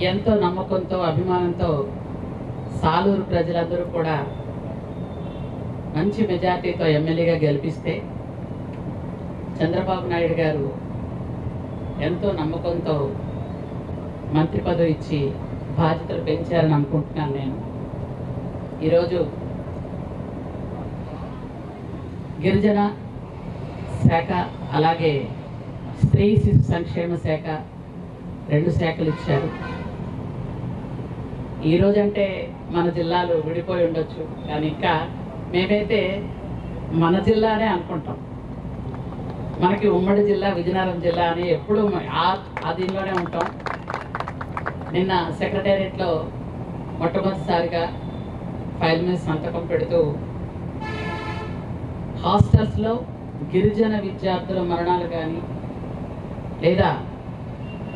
ఎంతో నమ్మకంతో అభిమానంతో సాలూరు ప్రజలందరూ కూడా మంచి మెజార్టీతో ఎమ్మెల్యేగా గెలిపిస్తే చంద్రబాబు నాయుడు గారు ఎంతో నమ్మకంతో మంత్రి పదవి ఇచ్చి బాధ్యతలు పెంచారని అనుకుంటున్నాను నేను. ఈరోజు గిరిజన శాఖ అలాగే స్త్రీ శిశు సంక్షేమ శాఖ రెండు శాఖలు ఇచ్చారు. ఈ అంటే మన జిల్లాలు విడిపోయి ఉండొచ్చు కానీ ఇంకా మేమైతే మన జిల్లానే అనుకుంటాం. మనకి ఉమ్మడి జిల్లా విజయనగరం జిల్లా అని ఎప్పుడూ ఆ ఆ దీనిలోనే ఉంటాం. నిన్న సెక్రటేరియట్లో మొట్టమొదటిసారిగా ఫైల్ మీద సంతకం పెడుతూ హాస్టల్స్లో గిరిజన విద్యార్థుల మరణాలు కానీ లేదా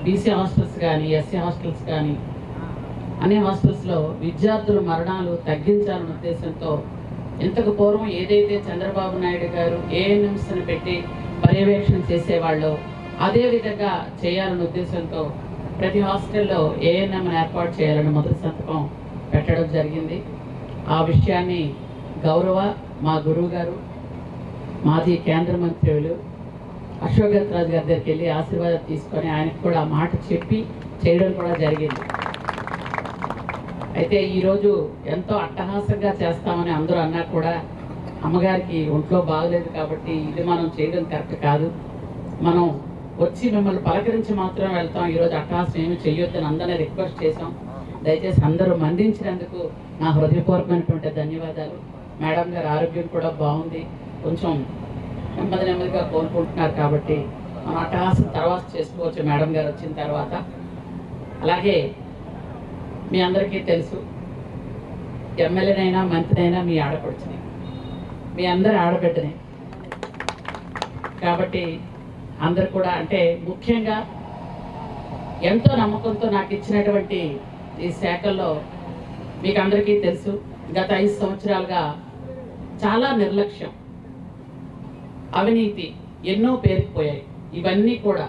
బీసీ హాస్టల్స్ కానీ ఎస్సీ హాస్టల్స్ కానీ అనే హాస్టల్స్లో విద్యార్థుల మరణాలు తగ్గించాలన్న ఉద్దేశంతో ఇంతకు పూర్వం ఏదైతే చంద్రబాబు నాయుడు గారు ఏఎన్ఎంస్ని పెట్టి పర్యవేక్షణ చేసేవాళ్ళు అదే విధంగా చేయాలన్న ఉద్దేశంతో ప్రతి హాస్టల్లో ఏఎన్ఎం ఏర్పాటు చేయాలని మొదటి సంతకం పెట్టడం జరిగింది. ఆ విషయాన్ని గౌరవ మా గురువు గారు మాజీ కేంద్ర మంత్రులు అశోక్ గజరాజు గారి దగ్గరికి వెళ్ళి ఆశీర్వాదం తీసుకొని ఆయనకు కూడా ఆ మాట చెప్పి చేయడం కూడా జరిగింది. అయితే ఈరోజు ఎంతో అట్టహాసంగా చేస్తామని అందరూ అన్నా కూడా అమ్మగారికి ఒంట్లో బాగలేదు కాబట్టి ఇది మనం చేయడం కరెక్ట్ కాదు. మనం వచ్చి మిమ్మల్ని పలకరించి మాత్రం వెళ్తాం. ఈరోజు అట్టహాసం ఏమి చెయ్యొద్దని అందరినీ రిక్వెస్ట్ చేశాం. దయచేసి అందరూ మందించినందుకు నా హృదయపూర్వకమైనటువంటి ధన్యవాదాలు. మేడం గారి ఆరోగ్యం కూడా బాగుంది. కొంచెం నెమ్మది నెమ్మదిగా కోలుకుంటున్నారు కాబట్టి మనం అట్టహాసం తర్వాత చేసుకోవచ్చు. మేడం గారు వచ్చిన తర్వాత. అలాగే మీ అందరికీ తెలుసు. ఎమ్మెల్యేనైనా మంత్రినైనా మీ ఆడపడుచుని. మీ అందరి ఆడబిడ్డని. కాబట్టి అందరు కూడా అంటే ముఖ్యంగా ఎంతో నమ్మకంతో నాకు ఇచ్చినటువంటి ఈ శాఖల్లో మీకు అందరికీ తెలుసు. గత ఐదు సంవత్సరాలుగా చాలా నిర్లక్ష్యం. అవినీతి ఎన్నో పేరుకుపోయాయి. ఇవన్నీ కూడా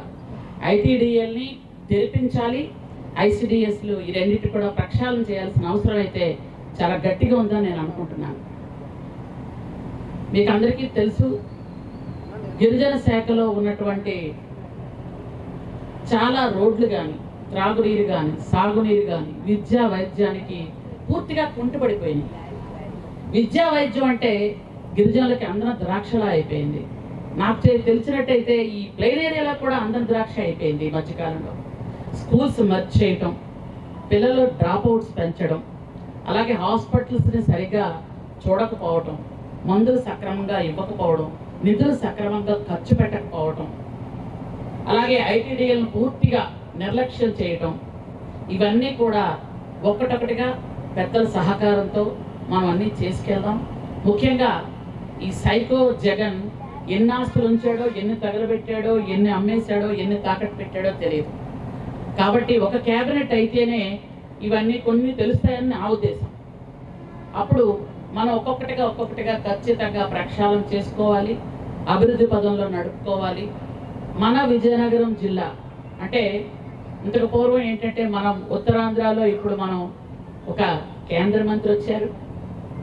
ఐటీడీఎల్ని తెరిపించాలి ఐసిడిఎస్లు ఈ రెండింటి కూడా ప్రక్షాళన చేయాల్సిన అవసరం అయితే చాలా గట్టిగా ఉందని నేను అనుకుంటున్నాను. మీకు అందరికీ తెలుసు గిరిజన శాఖలో ఉన్నటువంటి చాలా రోడ్లు కానీ త్రాగునీరు కానీ సాగునీరు కానీ విద్యా వైద్యానికి పూర్తిగా కుంటుపడిపోయినాయి. విద్యా వైద్యం అంటే గిరిజనులకి అందరం ద్రాక్షలా అయిపోయింది. నాకు తెలిసినట్టయితే ఈ ప్లెయిన్ ఏరియాలో కూడా అందరం ద్రాక్ష అయిపోయింది ఈ మధ్యకాలంలో. స్కూల్స్ మర్చ్ చేయటం పిల్లలు డ్రాప్ అవుట్స్ పెంచడం అలాగే హాస్పిటల్స్ని సరిగ్గా చూడకపోవటం మందులు సక్రమంగా ఇవ్వకపోవడం నిధులు సక్రమంగా ఖర్చు పెట్టకపోవటం అలాగే ఐటీడీఎల్ను పూర్తిగా నిర్లక్ష్యం చేయటం ఇవన్నీ కూడా ఒక్కటొకటిగా పెద్దల సహకారంతో మనం అన్నీ చేసుకెళ్దాం. ముఖ్యంగా ఈ సైకో జగన్ ఎన్ని ఆస్తులు ఉంచాడో ఎన్ని తగలబెట్టాడో ఎన్ని అమ్మేశాడో ఎన్ని తాకట్టు పెట్టాడో తెలియదు. కాబట్టి ఒక క్యాబినెట్ అయితేనే ఇవన్నీ కొన్ని తెలుస్తాయని నా ఉద్దేశం. అప్పుడు మనం ఒక్కొక్కటిగా ఒక్కొక్కటిగా ఖచ్చితంగా ప్రక్షాళన చేసుకోవాలి అభివృద్ధి పదంలో నడుపుకోవాలి. మన విజయనగరం జిల్లా అంటే ఇంతకు పూర్వం ఏంటంటే మనం ఉత్తరాంధ్రలో ఇప్పుడు మనం ఒక కేంద్ర మంత్రి వచ్చారు.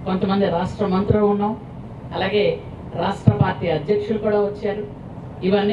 కొంతమంది రాష్ట్ర మంత్రులు ఉన్నాం. అలాగే రాష్ట్ర పార్టీ అధ్యక్షులు కూడా వచ్చారు. ఇవన్నీ